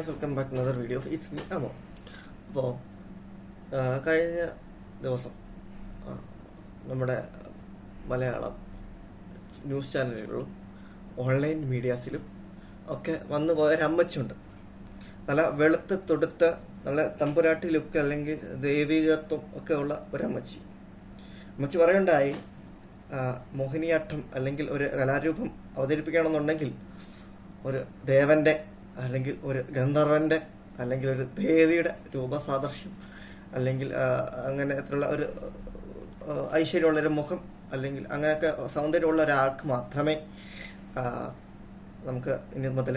Guys welcome back another video it's me അമോ അപ്പോൾ കഴിഞ്ഞ ദിവസം നമ്മുടെ മലയാളം ന്യൂസ് ചാനലുകളിലും ഓൺലൈൻ മീഡിയാസിലും ഒക്കെ വന്നു പോയൊരമ്മച്ചുണ്ട് നല്ല വെളുത്ത് തൊടുത്ത നല്ല തമ്പുരാട്ടി ലുക്ക് അല്ലെങ്കിൽ ദൈവികത്വം ഒക്കെ ഉള്ള ഒരമ്മച്ചി അമ്മച്ചി. അമ്മച്ചി പറയണ്ടായി മോഹിനിയാട്ടം അല്ലെങ്കിൽ ഒരു കലാരൂപം അവതരിപ്പിക്കണമെന്നുണ്ടെങ്കിൽ ഒരു ദേവന്റെ അല്ലെങ്കിൽ ഒരു ഗന്ധർവന്റെ അല്ലെങ്കിൽ ഒരു ദേവിയുടെ രൂപസാദൃശ്യം അല്ലെങ്കിൽ അങ്ങനെ അങ്ങനത്തുള്ള ഒരു ആ, ഐശ്വര്യമുള്ള ഒരു മുഖം അല്ലെങ്കിൽ അങ്ങനെയൊക്കെ സൗന്ദര്യമുള്ള ഒരാൾക്ക് മാത്രമേ നമുക്ക് മുതൽ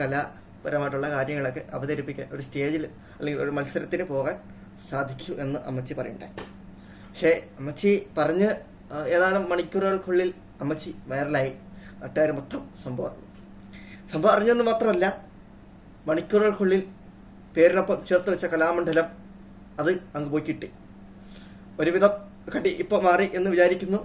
കലാപരമായിട്ടുള്ള കാര്യങ്ങളൊക്കെ അവതരിപ്പിക്കാൻ ഒരു സ്റ്റേജിൽ അല്ലെങ്കിൽ ഒരു മത്സരത്തിന് പോകാൻ സാധിക്കൂ എന്ന് അമ്മച്ചി പറയണ്ടേ പക്ഷേ അമ്മച്ചി പറഞ്ഞ് ഏതാനും മണിക്കൂറുകൾക്കുള്ളിൽ അമ്മച്ചി വൈറലായി. നാട്ടുകാർ മൊത്തം സംഭവം. സംഭവം അറിഞ്ഞെന്ന് മാത്രമല്ല മണിക്കൂറുകൾക്കുള്ളിൽ പേരിനൊപ്പം ചേർത്ത് വെച്ച കലാമണ്ഡലം അത് അങ്ങ് പോയി കിട്ടി. ഒരുവിധം കടി ഇപ്പൊ മാറി എന്ന് വിചാരിക്കുന്നു.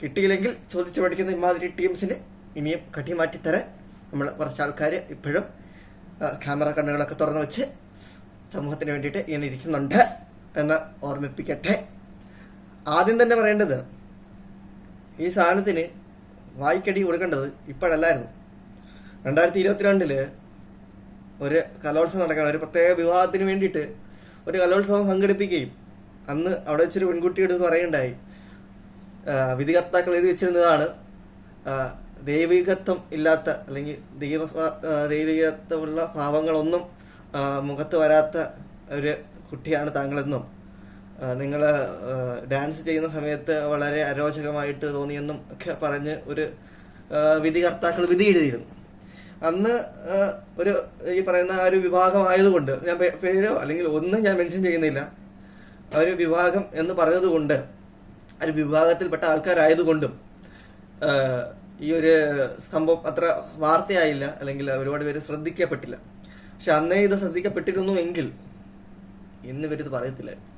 കിട്ടിയില്ലെങ്കിൽ ചോദിച്ചു പഠിക്കുന്ന ഇമാതിരി ടീംസിന് ഇനിയും കടി മാറ്റിത്തരാൻ നമ്മൾ കുറച്ച് ആൾക്കാർ ഇപ്പോഴും ക്യാമറ കണ്ണുകളൊക്കെ തുറന്നു വെച്ച് സമൂഹത്തിന് വേണ്ടിയിട്ട് ഇങ്ങനെ ഇരിക്കുന്നുണ്ട് എന്ന് ഓർമ്മിപ്പിക്കട്ടെ. ആദ്യം തന്നെ പറയേണ്ടത് ഈ സാധനത്തിന് വായിക്കടി കൊടുക്കേണ്ടത് ഇപ്പോഴല്ലായിരുന്നു. രണ്ടായിരത്തി ഇരുപത്തിരണ്ടിൽ ഒരു കലോത്സവം നടക്കണം. ഒരു പ്രത്യേക വിവാഹത്തിന് വേണ്ടിയിട്ട് ഒരു കലോത്സവം സംഘടിപ്പിക്കുകയും. അന്ന് അവിടെ വെച്ചൊരു പെൺകുട്ടിയുടെ അടുത്ത് പറയുണ്ടായി വിധികർത്താക്കൾ എഴുതി വെച്ചിരുന്നതാണ്. ദൈവികത്വം ഇല്ലാത്ത അല്ലെങ്കിൽ ദൈവ ദൈവികത്വമുള്ള ഭാവങ്ങളൊന്നും മുഖത്ത് വരാത്ത ഒരു കുട്ടിയാണ് താങ്കളെന്നും നിങ്ങൾ ഡാൻസ് ചെയ്യുന്ന സമയത്ത് വളരെ അരോചകമായിട്ട് തോന്നിയെന്നും ഒക്കെ പറഞ്ഞ് ഒരു വിധികർത്താക്കൾ വിധി എഴുതിയിരുന്നു. അന്ന് ഒരു ഈ പറയുന്ന ആ ഒരു വിഭാഗം ആയതുകൊണ്ട് ഞാൻ പേരോ അല്ലെങ്കിൽ ഒന്നും ഞാൻ മെൻഷൻ ചെയ്യുന്നില്ല. ആ ഒരു വിഭാഗം എന്ന് പറഞ്ഞതുകൊണ്ട് ആ ഒരു വിഭാഗത്തിൽപ്പെട്ട ആൾക്കാരായതുകൊണ്ടും ഈ ഒരു സംഭവം അത്ര വാർത്തയായില്ല അല്ലെങ്കിൽ ഒരുപാട് പേര് ശ്രദ്ധിക്കപ്പെട്ടില്ല. പക്ഷെ അന്നേ ഇത് ശ്രദ്ധിക്കപ്പെട്ടിരുന്നു എങ്കിൽ ഇന്ന് ഇവരിത് പറയത്തില്ലായിരുന്നു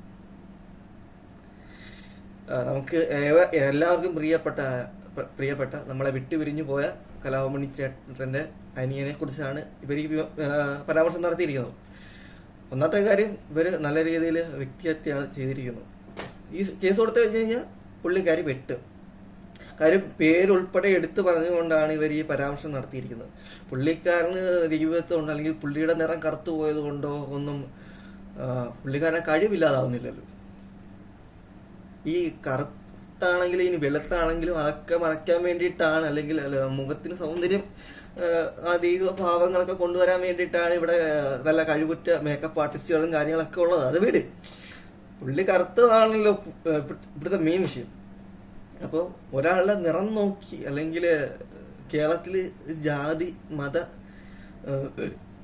നമുക്ക് എല്ലാവർക്കും പ്രിയപ്പെട്ട പ്ര- പ്രിയപ്പെട്ട നമ്മളെ വിട്ടുപിരിഞ്ഞു പോയ കലാഭമണി ചേട്ടന്റെ അനിയനെ കുറിച്ചാണ് ഇവർ ഈ പരാമർശം നടത്തിയിരിക്കുന്നത്. ഒന്നാമത്തെ കാര്യം ഇവർ നല്ല രീതിയിൽ വ്യക്തിഹത്യാണ് ചെയ്തിരിക്കുന്നത് ഈ കേസ് കൊടുത്തു കഴിഞ്ഞ് കഴിഞ്ഞാൽ പുള്ളിക്കാരി വെട്ട് കാര്യം പേരുൾപ്പെടെ എടുത്തു പറഞ്ഞുകൊണ്ടാണ് ഇവർ ഈ പരാമർശം നടത്തിയിരിക്കുന്നത്. പുള്ളിക്കാരന് ജീവിതത്തിൽ ഉണ്ട് അല്ലെങ്കിൽ പുള്ളിയുടെ നിറം കറുത്തു പോയത് കൊണ്ടോ ഒന്നും പുള്ളിക്കാരനെ കഴിവില്ലാതാവുന്നില്ലല്ലോ. ഈ കറുത്താണെങ്കിലും ഇനി വെളുത്താണെങ്കിലും അതൊക്കെ മറയ്ക്കാൻ വേണ്ടിയിട്ടാണ്. അല്ലെങ്കിൽ അല്ല, മുഖത്തിന് സൗന്ദര്യം ആ, ഭാവങ്ങളൊക്കെ കൊണ്ടുവരാൻ വേണ്ടിയിട്ടാണ് ഇവിടെ നല്ല കഴിവുറ്റ മേക്കപ്പ് ആർട്ടിസ്റ്റുകളും കാര്യങ്ങളൊക്കെ ഉള്ളത്. അത് വീട്. പുള്ളി കറുത്തതാണല്ലോ ഇവിടുത്തെ- മെയിൻ വിഷയം. അപ്പോൾ ഒരാളുടെ നിറം നോക്കി അല്ലെങ്കിൽ കേരളത്തിൽ ജാതി മത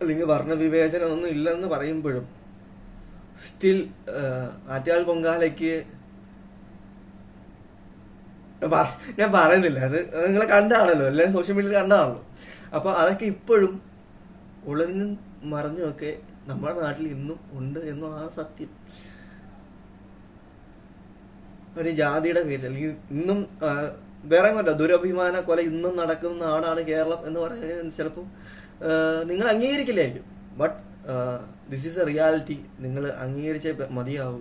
അല്ലെങ്കിൽ വർണവിവേചനം ഒന്നും ഇല്ലെന്ന് പറയുമ്പോഴും സ്റ്റിൽ ആറ്റാൾ പൊങ്കാലയ്ക്ക് ഞാൻ പറയുന്നില്ല അത് നിങ്ങൾ കണ്ടാണല്ലോ. എല്ലാവരും സോഷ്യൽ മീഡിയയിൽ കണ്ടാണല്ലോ അപ്പൊ അതൊക്കെ ഇപ്പോഴും ഒളിഞ്ഞും മറിഞ്ഞുമൊക്കെ നമ്മുടെ നാട്ടിൽ ഇന്നും ഉണ്ട് എന്നുള്ളതാണ് സത്യം. ഒരു ജാതിയുടെ പേരിൽ അല്ലെങ്കിൽ ഇന്നും വേറെ കൊല്ല ദുരഭിമാന കൊല ഇന്നും നടക്കുന്ന നാടാണ് കേരളം എന്ന് പറയുന്നത് ചിലപ്പം നിങ്ങൾ അംഗീകരിക്കില്ലായിരിക്കും. But this is a reality നിങ്ങൾ അംഗീകരിച്ചേ മതിയാവൂ.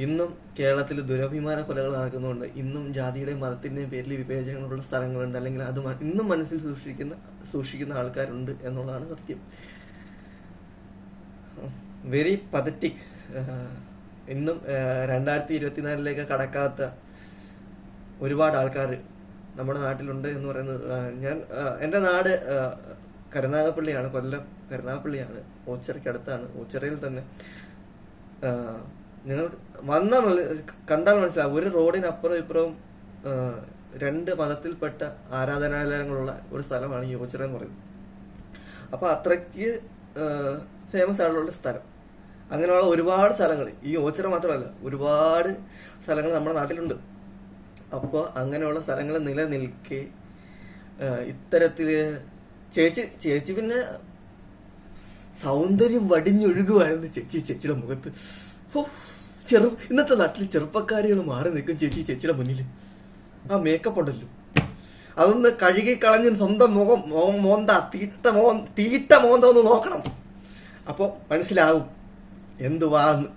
ഇന്നും കേരളത്തിൽ ദുരഭിമാന കൊലകൾ നടക്കുന്നുണ്ട് ഇന്നും ജാതിയുടെയും മതത്തിന്റെയും പേരിൽ വിവേചനങ്ങളുള്ള സ്ഥലങ്ങളുണ്ട്. അല്ലെങ്കിൽ അത് ഇന്നും മനസ്സിൽ സൂക്ഷിക്കുന്ന സൂക്ഷിക്കുന്ന ആൾക്കാരുണ്ട് എന്നുള്ളതാണ് സത്യം. Very pathetic. ഇന്നും രണ്ടായിരത്തി ഇരുപത്തിനാലിലേക്ക് കടക്കാത്ത ഒരുപാട് ആൾക്കാർ നമ്മുടെ നാട്ടിലുണ്ട് എന്ന് പറയുന്നത് ഞാൻ എന്റെ നാട് കരുനാഗപ്പള്ളിയാണ് കൊല്ലം കരുനാഗപ്പള്ളിയാണ്. ഓച്ചിറയ്ക്ക് അടുത്താണ് ഓച്ചിറയിൽ തന്നെ നിങ്ങൾ വന്നാൽ കണ്ടാൽ മനസ്സിലാവും. ഒരു റോഡിനപ്പുറം ഇപ്പുറവും രണ്ട് മതത്തിൽപ്പെട്ട ആരാധനാലയങ്ങളുള്ള ഒരു സ്ഥലമാണ് യോജന എന്ന് പറയുന്നത്. അപ്പൊ അത്രയ്ക്ക് ഫേമസ് ആയിട്ടുള്ള സ്ഥലം. അങ്ങനെയുള്ള ഒരുപാട് സ്ഥലങ്ങൾ. ഈ ഓച്ചിറ മാത്രമല്ല ഒരുപാട് സ്ഥലങ്ങൾ നമ്മുടെ നാട്ടിലുണ്ട്. അപ്പോൾ അങ്ങനെയുള്ള സ്ഥലങ്ങൾ നിലനിൽക്കെ ഇത്തരത്തിൽ ചേച്ചി ചേച്ചി പിന്നെ സൗന്ദര്യം വടിഞ്ഞൊഴുകുമായിരുന്നു ചേച്ചി ചേച്ചിയുടെ മുഖത്ത്. ചെറു ഇന്നത്തെ നാട്ടിൽ ചെറുപ്പക്കാരികൾ മാറി നിൽക്കും ചേച്ചി ചേച്ചിയുടെ മുന്നിൽ. ആ മേക്കപ്പ് ഉണ്ടല്ലോ. അതൊന്ന് കഴുകി കളഞ്ഞ് സ്വന്തം മുഖം മോന്ത തീട്ട മോ തീട്ട മോന്ത ഒന്ന് നോക്കണം. അപ്പോൾ മനസ്സിലാവും എന്തുവാന്ന്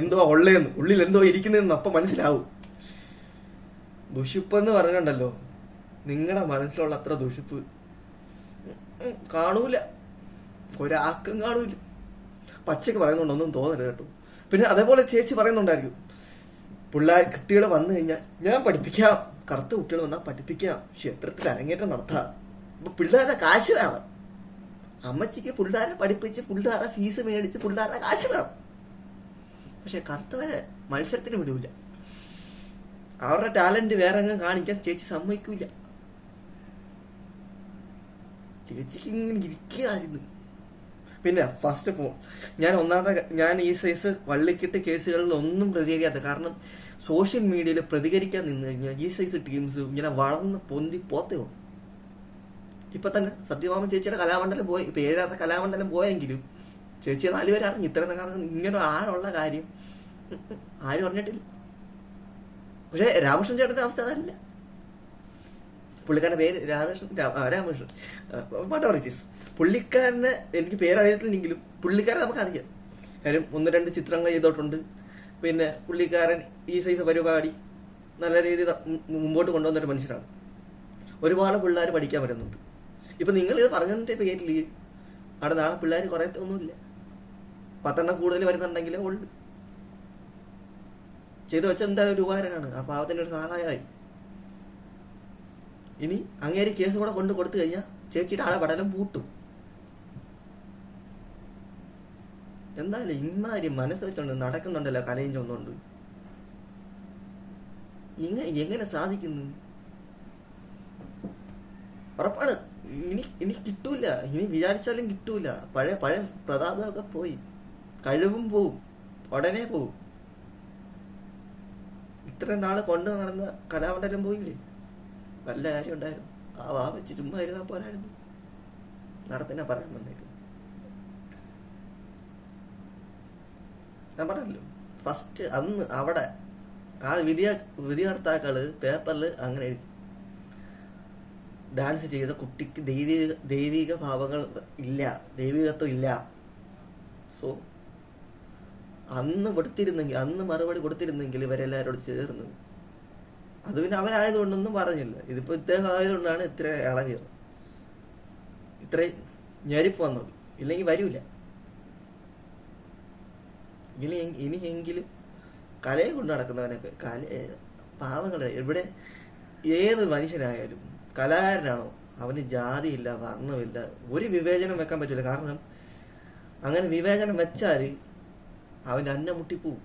എന്തുവാ ഉള്ളേന്ന്. ഉള്ളിൽ എന്തോ ഇരിക്കുന്നതെന്ന് അപ്പം മനസ്സിലാവും. ദുഷിപ്പെന്ന് പറഞ്ഞുണ്ടല്ലോ നിങ്ങളുടെ മനസ്സിലുള്ള അത്ര ദുഷിപ്പ് കാണൂല. ഒരാക്കും കാണൂല. പച്ചക്ക് പറയുന്നുണ്ടൊന്നും തോന്നരുത് കേട്ടോ. പിന്നെ അതേപോലെ ചേച്ചി പറയുന്നുണ്ടായിരിക്കും പിള്ളേർ കുട്ടികൾ വന്നു കഴിഞ്ഞാൽ ഞാൻ പഠിപ്പിക്കാം കറുത്ത കുട്ടികൾ വന്നാൽ പഠിപ്പിക്കാം ക്ഷേത്രത്തിൽ അരങ്ങേറ്റം നടത്താം അപ്പൊ പിള്ളേരുടെ കാശ് വേണം. അമ്മച്ചിക്ക് പിള്ളേരെ പഠിപ്പിച്ച് പിള്ളേരെ ഫീസ് മേടിച്ച് പിള്ളേരുടെ കാശ് വേണം. പക്ഷെ കറുത്തവരെ മത്സരത്തിന് വിടൂല. അവരുടെ ടാലന്റ് വേറെ എങ്ങും കാണിക്കാൻ ചേച്ചി സമ്മതിക്കൂല. ചേച്ചിക്ക് ഇങ്ങനെ ഇരിക്കുകയായിരുന്നു. പിന്നെ ഫസ്റ്റ് ഓഫ് ഞാൻ ഒന്നാമത്തെ ഞാൻ ഈ സൈസ് വള്ളിക്കെട്ട് കേസുകളിൽ ഒന്നും പ്രതികരിക്കാത്ത. കാരണം സോഷ്യൽ മീഡിയയിൽ പ്രതികരിക്കാൻ നിന്ന് കഴിഞ്ഞാൽ ഈ സൈസ് ടീംസ് ഇങ്ങനെ വളർന്ന് പൊന്തി പോത്തേ ഉള്ളൂ. ഇപ്പൊ തന്നെ സത്യഭാമൻ ചേച്ചിയുടെ കലാമണ്ഡലം പോയി ഏതാത്ത കലാമണ്ഡലം പോയെങ്കിലും ചേച്ചിയെ നാലുപേരെ അറിഞ്ഞു ഇത്ര കാരണം ഇങ്ങനെ ആളുള്ള കാര്യം ആരും അറിഞ്ഞിട്ടില്ല. പക്ഷെ രാമകൃഷ്ണൻ ചേട്ടന്റെ അവസ്ഥ അതല്ല. പുള്ളിക്കാരന്റെ പേര് രാധാകൃഷ്ണൻ രാ- ആ, ഇറ്റ് ഈസ് പുള്ളിക്കാരന് എനിക്ക് പേരറിയത്തില്ലെങ്കിലും പുള്ളിക്കാരൻ നമുക്കറിയാം. കാര്യം ഒന്ന് രണ്ട് ചിത്രങ്ങൾ ചെയ്തോട്ടുണ്ട്. പിന്നെ പുള്ളിക്കാരൻ ഈ സൈസ് പരിപാടി നല്ല രീതിയിൽ മുമ്പോട്ട് കൊണ്ടുവന്നൊരു മനുഷ്യനാണ്. ഒരുപാട് പിള്ളേർ പഠിക്കാൻ വരുന്നുണ്ട്. ഇപ്പൊ നിങ്ങൾ ഇത് പറഞ്ഞതിന്റെ പേരിൽ അവിടെ നാളെ പിള്ളേർ കുറെ ഒന്നുമില്ല. പത്തെണ്ണം കൂടുതൽ വരുന്നുണ്ടെങ്കിലേ ഉള്ളു. ചെയ്തു വെച്ചാൽ എന്തായാലും ഒരു ഉപകാരമാണ്. ആ പാവത്തിന് ഒരു സഹായമായി. ഇനി അങ്ങേര് കേസ് കൂടെ കൊണ്ട് കൊടുത്തു കഴിഞ്ഞാൽ ചേച്ചിയുടെ ആളെ പടലം പൂട്ടും. എന്തായാലും ഇമാതിരി മനസ്സ് വെച്ചോണ്ട് നടക്കുന്നുണ്ടല്ലോ കലയും ചൊന്നുകൊണ്ട് ഇങ്ങനെ എങ്ങനെ സാധിക്കുന്നു? ഉറപ്പാണ്. ഇനി ഇനി കിട്ടൂല. ഇനി വിചാരിച്ചാലും കിട്ടൂല. പഴയ പഴയ പ്രതാപമൊക്കെ പോയി. കഴിവും പോവും. ഉടനെ പോവും. ഇത്രയും നാൾ കൊണ്ടു നടന്ന കലാമണ്ഡലം പോയില്ലേ? നല്ല കാര്യം ഉണ്ടായിരുന്നു. ആ വാ വെച്ച് ചുമ്മാ ഇരുന്നാ പോരായിരുന്നു. നടത്തിനാ പറയാൻ വന്നേക്കും. ഞാൻ പറഞ്ഞല്ലോ? ഫസ്റ്റ് അന്ന് അവിടെ ആ വിധിയ വിധികർത്താക്കൾ പേപ്പറിൽ അങ്ങനെ എഴുതി. ഡാൻസ് ചെയ്ത കുട്ടിക്ക് ദൈവിക ദൈവിക ഭാവങ്ങൾ ഇല്ല ദൈവികത്വം ഇല്ല. സോ അന്ന് കൊടുത്തിരുന്നെങ്കിൽ അന്ന് മറുപടി കൊടുത്തിരുന്നെങ്കിൽ ഇവരെല്ലാവരോട് ചേർന്ന് അത് പിന്നെ അവരായതുകൊണ്ടൊന്നും പറഞ്ഞില്ല. ഇതിപ്പോ ഇദ്ദേഹം ആയതുകൊണ്ടാണ് ഇത്ര ഇളകിയത്. ഇത്രയും ഞെരിപ്പ് വന്നത്. ഇല്ലെങ്കിൽ വരൂല. ഇനി ഇനിയെങ്കിലും കലയെ കൊണ്ട് നടക്കുന്നവനൊക്കെ കല പാവങ്ങളെ ഇവിടെ ഏത് മനുഷ്യനായാലും കലാകാരനാണോ അവന് ജാതിയില്ല വർണമില്ല ഒരു വിവേചനം വെക്കാൻ പറ്റില്ല കാരണം അങ്ങനെ വിവേചനം വെച്ചാൽ അവൻ അന്നമുട്ടിപ്പോവും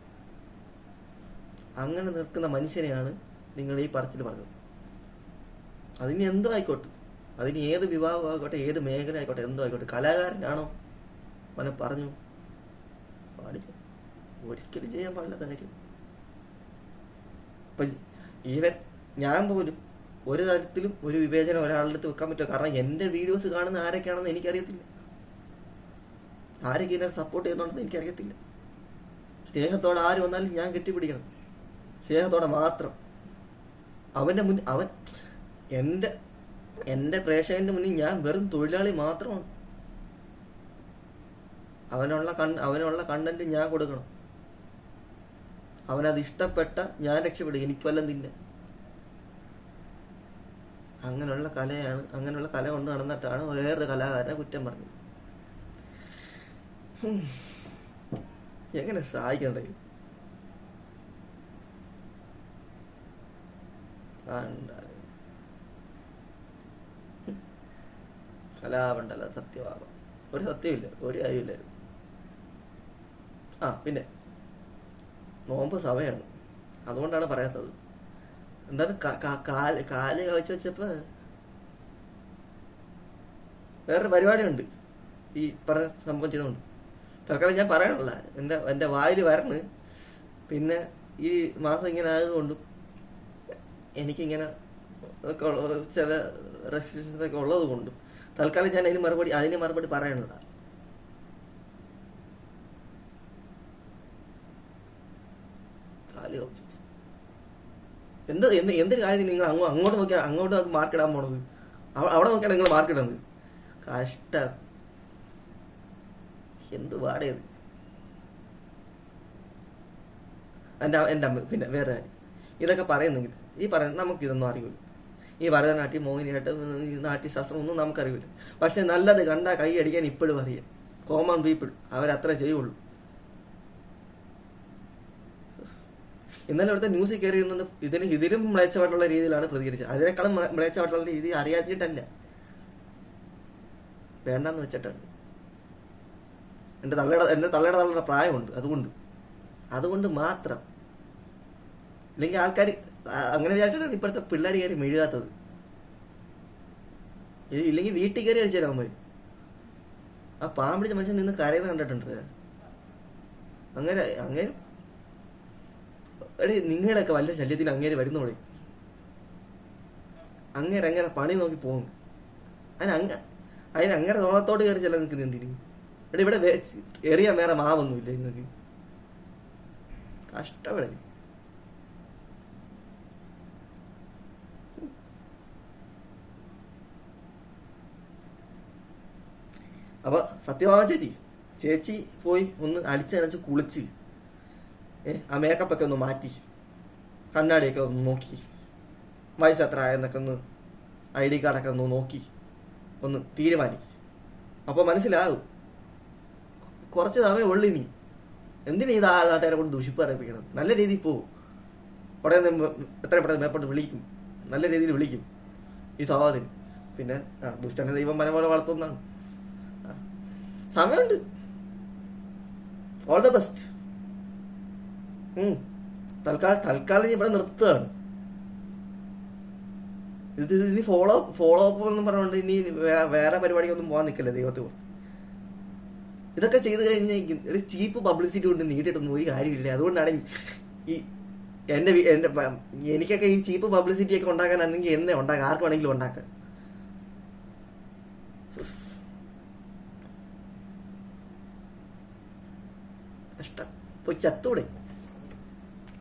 അങ്ങനെ നിൽക്കുന്ന മനുഷ്യനെയാണ് നിങ്ങൾ ഈ പറച്ചിൽ പറഞ്ഞത് അതിന് എന്തോ ആയിക്കോട്ടെ. അതിന് ഏത് വിഭാഗം ആയിക്കോട്ടെ ഏത് മേഖല ആയിക്കോട്ടെ എന്തോ ആയിക്കോട്ടെ. കലാകാരനാണോ? അവനെ പറഞ്ഞു. പാടില്ല. ഒരിക്കലും ചെയ്യാൻ പാടില്ലാത്ത കാര്യം. ഇപ്പൊ ഈവൻ ഞാൻ പോലും ഒരു തരത്തിലും ഒരു വിവേചനം ഒരാളുടെ അടുത്ത് വെക്കാൻ പറ്റുമോ കാരണം എന്റെ വീഡിയോസ് കാണുന്ന ആരൊക്കെയാണെന്ന് എനിക്കറിയത്തില്ല. ആരൊക്കെ എന്നെ സപ്പോർട്ട് ചെയ്യുന്നുണ്ടെന്ന് എനിക്കറിയത്തില്ല. സ്നേഹത്തോടെ ആര് വന്നാലും ഞാൻ കെട്ടിപ്പിടിക്കണം. സ്നേഹത്തോടെ മാത്രം. അവന്റെ മുന്നിൽ അവൻ എന്റെ എന്റെ പ്രേക്ഷകന്റെ മുന്നിൽ ഞാൻ വെറും തൊഴിലാളി മാത്രമാണ്. അവനുള്ള കൺ അവനുള്ള കണ്ടന്റ് ഞാൻ കൊടുക്കണം. അവനത് ഇഷ്ടപ്പെട്ട ഞാൻ രക്ഷപ്പെടും. എനിക്ക് വല്ലതും തിന്നെ അങ്ങനെയുള്ള കലയാണ് അങ്ങനെയുള്ള കല കൊണ്ട് നടന്നിട്ടാണ് വേറൊരു കലാകാരനെ കുറ്റം പറഞ്ഞത്. എങ്ങനെ സഹായിക്കണ്ടേ കലാപണ്ടല്ല സത്യഭാവം ഒരു സത്യമില്ല ഒരു കാര്യമില്ലായിരുന്നു ആ പിന്നെ. നോമ്പ് സമയമാണ്. അതുകൊണ്ടാണ് പറയാത്തത്. ക- കാൽ കാൽ കവച്ച് വെച്ചപ്പോ വേറൊരു പരിപാടിയുണ്ട്. ഈ പറ സംഭവം ചെയ്തുകൊണ്ട്. തൽക്കാലം ഞാൻ പറയണല്ല എന്റെ എന്റെ വായിൽ വരണ്. പിന്നെ ഈ മാസം ഇങ്ങനെ ആയതുകൊണ്ടും എനിക്കിങ്ങനെ ചില റെസ്ട്രിക്ഷൻസ് ഒക്കെ ഉള്ളത് കൊണ്ടും തൽക്കാലം ഞാൻ അതിന് മറുപടി അതിന് മറുപടി പറയണില്ല കാൽ എന്ത് എന്ത് എന്തൊരു കാര്യം നിങ്ങൾ അങ്ങോ അങ്ങോട്ട് നോക്കിയാൽ അങ്ങോട്ട് മാർക്ക് ഇടാൻ പോണത്? അവിടെ നോക്കിയാണ് നിങ്ങൾ മാർക്ക് ഇടുന്നത് കഷ്ട. എന്ത് പാടേത് എന്റെ എന്റെ അമ്മ പിന്നെ വേറെ ഇതൊക്കെ പറയുന്നെങ്കിൽ ഈ പറയുന്നത് നമുക്കിതൊന്നും അറിയില്ല ഈ ഭരതനാട്യം മോഹിനിയാട്ടം നാട്യശാസ്ത്രം ഒന്നും നമുക്കറിയില്ല പക്ഷെ നല്ലത് കണ്ടാൽ കൈ അടിക്കാൻ ഇപ്പോഴും അറിയാം. കോമൺ പീപ്പിൾ അവരത്ര ചെയ്യുള്ളൂ. ഇന്നലെ ഇവിടുത്തെ ന്യൂസിൽ കയറി ഇരുന്നത് ഇതിന് ഇതിലും മ്ലേച്ചമായിട്ടുള്ള രീതിയിലാണ് പ്രതികരിച്ചത്. അതിനേക്കാളും മ്ലേച്ചമായിട്ടുള്ള രീതി അറിയാത്തിട്ടല്ല വേണ്ടെന്ന് വെച്ചിട്ടാണ്. എന്റെ തള്ളയുടെ എന്റെ തള്ളയുടെ തള്ളയുടെ പ്രായമുണ്ട് അതുകൊണ്ട്. അതുകൊണ്ട് മാത്രം. ഇല്ലെങ്കിൽ ആൾക്കാർ അങ്ങനെ വിചാരിച്ചിട്ടാണ് ഇപ്പോഴത്തെ പിള്ളേർ കയറി മെഴുകാത്തത്. ഇല്ലെങ്കിൽ വീട്ടിൽ കയറി അടിച്ചു തരാൻ പോയി ആ പാമ്പിടിച്ച മനുഷ്യൻ നിന്ന് കരയുന്നത് കണ്ടിട്ടുണ്ട്. അങ്ങനെ അങ്ങനെ. എടേ നിങ്ങളുടെയൊക്കെ വല്ല ശല്യത്തിന് അങ്ങേര് വരുന്നോടെ? അങ്ങേര് അങ്ങനെ പണി നോക്കി പോകും അതിന് അങ്ങ അതിന് അങ്ങനെ തോളത്തോട് കയറി ചെല്ലാൻ നിൽക്കുന്ന എന്തിന്? എടാ ഇവിടെ എറിയാൻ വേറെ മാവൊന്നുമില്ല നിങ്ങൾക്ക് കഷ്ടപ്പെടേ അപ്പൊ സത്യമാ ചേച്ചി. ചേച്ചി പോയി ഒന്ന് അടിച്ചനച്ച് കുളിച്ച് ആ മേക്കപ്പൊക്കെ ഒന്ന് മാറ്റി കണ്ണാടിയൊക്കെ ഒന്ന് നോക്കി വയസ്സ് എത്ര ആയെന്നൊക്കെ ഒന്ന് ഐ ഡി കാർഡൊക്കെ ഒന്ന് നോക്കി ഒന്ന് തീരുമാനി അപ്പോൾ മനസ്സിലാകും. കുറച്ച് സമയം ഉള്ളു നീ എന്തിനാ ഇത് ആ നാട്ടുകാരെ കൊണ്ട് ദുഷിപ്പ് അറിയിപ്പിക്കണം നല്ല രീതിയിൽ പോകും ഉടനെ എത്ര പെട്ടെന്ന് മേപ്പോട്ട് വിളിക്കും. നല്ല രീതിയിൽ വിളിക്കും ഈ സഹോദരൻ. പിന്നെ ദുഷ്ടനെ ദൈവം മനം പോലെ വളർത്തുന്നതാണ്. സമയമുണ്ട്. ഓൾ ദ ബെസ്റ്റ് തൽക്കാലം തൽക്കാലം ഇവിടെ നിർത്തുകയാണ്. ഇത് ഇനി ഫോളോ ഫോളോ അപ്പ് എന്ന് പറഞ്ഞുകൊണ്ട് ഇനി വേറെ പരിപാടിക്കൊന്നും പോകാൻ നിൽക്കില്ല ദൈവത്തെ കുറിച്ച്. ഇതൊക്കെ ചെയ്ത് കഴിഞ്ഞാൽ ഒരു ചീപ്പ് പബ്ലിസിറ്റി കൊണ്ട് നീട്ടിയിട്ടൊന്നും ഒരു കാര്യമില്ല. അതുകൊണ്ടാണ് ഈ എന്റെ എന്റെ എനിക്കൊക്കെ ഈ ചീപ്പ് പബ്ലിസിറ്റിയൊക്കെ ഒക്കെ അല്ലെങ്കിൽ എന്നെ ഉണ്ടാക്കാം ആർക്ക് വേണമെങ്കിലും ഉണ്ടാക്കാം. കഷ്ടം പോയി ചത്തൂടെ